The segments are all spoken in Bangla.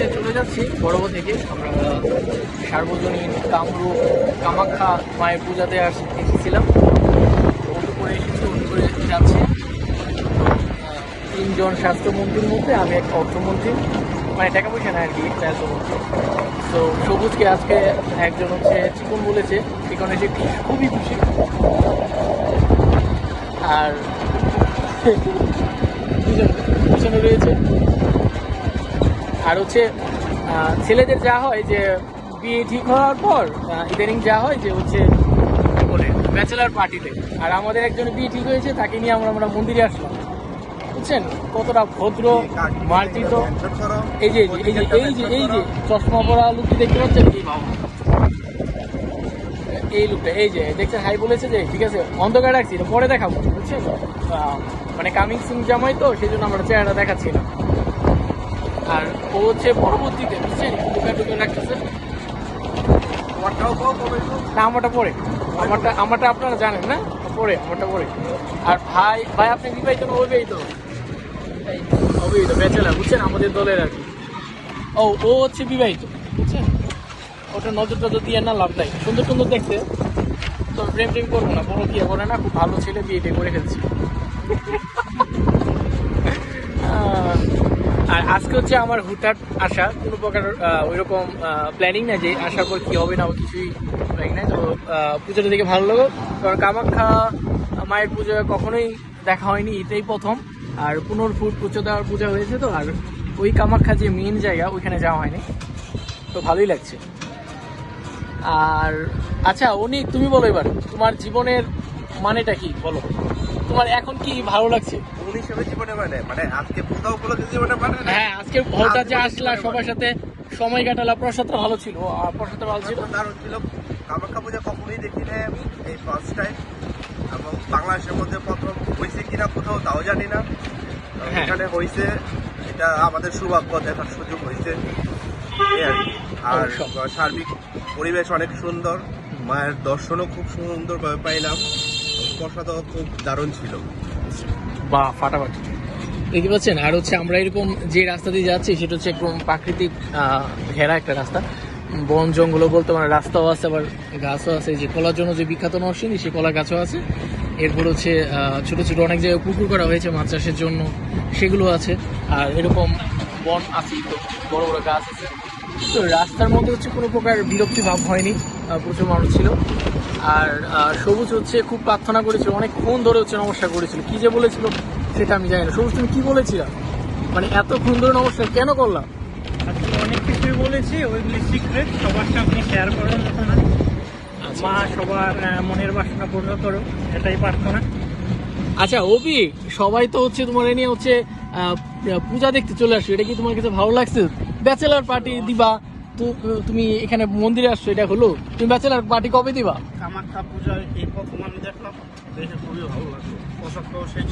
যাচ্ছি। বড়ব থেকে আমরা সার্বজনীন কামরূপ, কামাখ্যা মায়ের পূজাতে আস এসেছিলাম। অটো করে এসেছি অটো করে যাচ্ছি তিনজন স্বাস্থ্যমন্ত্রীর মধ্যে, আমি এক অর্থমন্ত্রী। মানে টাকা পয়সা না আর কি স্বাস্থ্যমন্ত্রী তো সবুজকে আজকে একজন হচ্ছে চিকন বলেছে, চিকন এসে খুবই খুশি। আর দুজন পিছনে রয়েছে। আর হচ্ছে ছেলেদের যা হয় যে বিয়ে ঠিক হওয়ার পর ইদানিং যা হয় যে হচ্ছে বলে ব্যাচেলার পার্টিতে আর আমাদের একজন বিয়ে ঠিক হয়েছে, তাকে নিয়ে আমরা আমরা মন্দিরে আসলাম। বুঝছেন? কতটা ভদ্র, মার্জিত। এই যে এই যে এই যে এই যে চশমা পরা লোকটি দেখতে পাচ্ছেন? কি বাবা। এই লুকটা, এই যে, দেখছেন? হাই বলেছে যে, ঠিক আছে, অন্ধকার রাখছি পরে দেখাবো। বুঝছেন? মানে কামিং সিং জামাই তো, সেই জন্য আমরা চেহারা দেখাচ্ছি না আর ও হচ্ছে পরবর্তীতে বুঝছেন রাখতেছে না আমারটা পরে আমারটা আমারটা আপনারা জানেন না? পরে আমারটা পরে আর ভাই ভাই আপনি বিবাহিত না অবিবাহিত? অবিবাহিত ব্যাচেলার বুঝছেন? আমাদের দলের আর কি। ও ও হচ্ছে বিবাহিত বুঝছেন? ওটা নজর টজর দিয়ে না লাভ নাই সুন্দর সুন্দর দেখতে। তো প্রেম প্রেম করব না বড় বিয়ে করে না খুব ভালো ছেলে বিয়ে টিয়ে করে ফেলছি। আর আজকে হচ্ছে আমার হুটহাট আসা, কোনো প্রকার ওই রকম প্ল্যানিং না যে আসার পর কি হবে না কিছুই প্ল্যানিং নাই। তো পুজোটা দেখে ভালো লাগো কারণ কামাখ্যা মায়ের পুজো কখনোই দেখা হয়নি, এটাই প্রথম। আর পুনর ফুট পুজো দেওয়ার পূজা হয়েছে তো, আর ওই কামাখ্যা যে মেন জায়গা, ওইখানে যাওয়া হয়নি। তো ভালোই লাগছে। আর আচ্ছা উনি তুমি বলো এবার তোমার জীবনের মানেটা কি? বলো। তোমার এখন কি ভালো লাগছে? কোন হিসেবে জীবনে মানে মানে আজকে পূজা উপলক্ষে জীবনে মানে হ্যাঁ আজকে হঠাৎ যে আসলা সবার সাথে সময় কাটালা প্রসাদটা ভালো ছিল আর প্রসাদটা ভালো ছিল। দারুণ ছিল। কামাখ্যা পূজা কখনোই দেখি নাই আমি এই ফার্স্ট টাইম এবং বাংলাদেশের মধ্যে প্রথম হয়েছে কিনা কোথাও তাও জানি না। হ্যাঁ। এখানে হয়েছে এটা আমাদের সৌভাগ্য দেখার সুযোগ হয়েছে। আর। সার্বিক পরিবেশ অনেক সুন্দর। মায়ের দর্শনও খুব সুন্দরভাবে পাইলাম। প্রসাদও খুব দারুণ ছিল। বা, ফাটাফাটি। দেখতে পাচ্ছেন? আর হচ্ছে আমরা এরকম যে রাস্তা দিয়ে যাচ্ছি, সেটা হচ্ছে একদম প্রাকৃতিক ঘেরা একটা রাস্তা। বন জঙ্গলও বলতে মানে রাস্তাও আছে, আবার গাছও আছে। যে কলার জন্য যে বিখ্যাত নরসিংদী, সে কলা গাছও আছে। এরপর হচ্ছে ছোট ছোট অনেক জায়গায় পুকুর করা হয়েছে মাছ চাষের জন্য। সেগুলো আছে। আর এরকম বন আছে, তো বড় বড় গাছ আছে। তো রাস্তার মধ্যে হচ্ছে কোনো প্রকার বিরক্তি ভাব হয়নি প্রচুর মানুষ ছিল। আর সবুজ হচ্ছে খুব প্রার্থনা করেছিল অনেকক্ষণ ধরে হচ্ছে নমস্কার করেছিল। কি যে বলেছিল সেটা আমি জানি না। সবুজ তুমি কি বলেছিলাম মানে এতক্ষণ ধরে নমস্কার কেন করলাম আজকে অনেক কিছুই বলেছি ওইগুলি সিক্রেট সবার সামনে শেয়ার করার মতো না মা সবার মনের বাসনা পূর্ণ করো এটাই প্রার্থনা। আচ্ছা অভি সবাই তো হচ্ছে তোমার এ নিয়ে হচ্ছে পূজা দেখতে চলে আসছো এটা কি তোমার কাছে ভালো লাগছে? ব্যাচেলার পার্টি দিবা তুমি এখানে মন্দিরে আসছো এটা হলো। তুমি ব্যাচেলার পার্টি কবে দিবা? কামাখ্যা পূজা এই প্রথম আমি দেখলাম দেখে খুবই ভালো লাগল। পোশাকটাও শেষ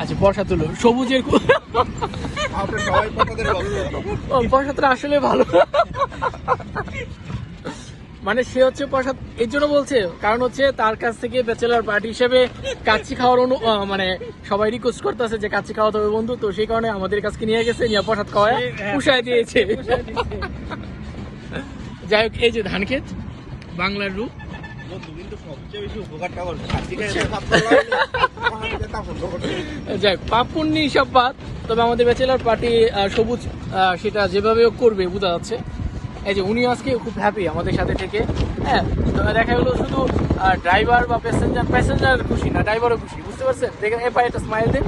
আচ্ছা বর্ষা তুলো সবুজের প্রসাদটা আসলে ভালো। মানে সে হচ্ছে প্রসাদ এর জন্য বলছে কারণ হচ্ছে তার কাছ থেকে ব্যাচেলার পার্টি হিসেবে কাচ্চি খাওয়ার অনু মানে সবাই রিকোয়েস্ট করতেছে যে কাচ্চি খাওয়াতে হবে বন্ধু তো সেই কারণে আমাদের কাছকে নিয়ে গেছে নিয়ে প্রসাদ খাওয়ায় হ্যাঁ। উষায় দিয়েছে। যাই হোক এই যে ধান ক্ষেত বাংলার রূপ। করছে। যাই হোক, পাপ পুণ্য হিসাব বাদ তবে আমাদের ব্যাচেলার পার্টি সবুজ সেটা যেভাবে করবে বোঝা যাচ্ছে। এই যে উনি আজকে খুব হ্যাপি আমাদের সাথে থেকে। হ্যাঁ দেখা গেলো শুধু ড্রাইভার বা প্যাসেঞ্জার প্যাসেঞ্জার খুশি না ড্রাইভারও খুশি, বুঝতে পারছেন? দেখেন এ একটা স্মাইল দেন।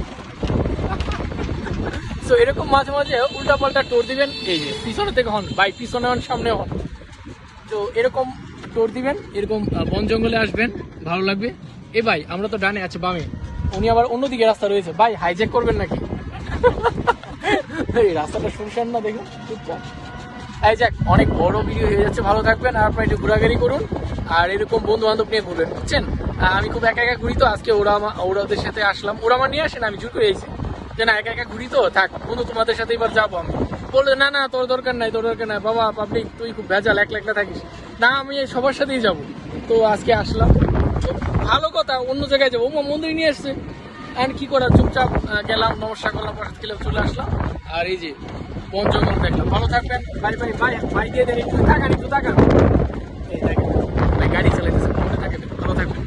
তো এরকম মাঝে মাঝে উল্টা পাল্টা টোর দিবেন, এই যে পিছনে থেকে হন বাই পিছনে হন, সামনে হন। তো এরকম টোর দিবেন, এরকম বন জঙ্গলে আসবেন, ভালো লাগবে। এ ভাই, আমরা তো ডানে আছে, বামে। উনি আবার অন্যদিকে রাস্তা রয়েছে। ভাই হাইজ্যাক করবেন নাকি? এই রাস্তাটা শুনছেন না দেখুন চুপচাপ এই যাক অনেক বড় ভিডিও হয়ে যাচ্ছে, ভালো থাকবেন, আর আপনারা একটু ঘোরাঘুরি করুন। আর এরকম বন্ধু বান্ধব নিয়ে ঘুরবেন, বুঝছেন? আমি খুব একা একা ঘুরি তো, আজকে ওরা ওরা ওদের সাথে আসলাম। ওরা আমার নিয়ে আসেন আমি জোর করে এসেছি যে না, একা একা ঘুরি তো, থাক, বন্ধু তোমাদের সাথে এবার যাব আমি। বলল, না না, তোর দরকার নাই, তোর দরকার নাই, বাবা পাবলিক তুই খুব ভেজাল, একলা একলা থাকিস। না, আমি সবার সাথেই যাব। তো আজকে আসলাম। ভালো কথা, অন্য জায়গায় যাব। মন্দির নিয়ে আসছে। অ্যান্ড কী করা, চুপচাপ গেলাম, নমস্কার করলাম প্রসাদ খেলেও চলে আসলাম। আর এই যে পঞ্চগণ দেখলাম। ভালো থাকবেন। বাই বাই বাই বাই দিয়ে দেন, একটু থাকান একটু থাকান গাড়ি চালাইতেছে ভালো থাকবেন।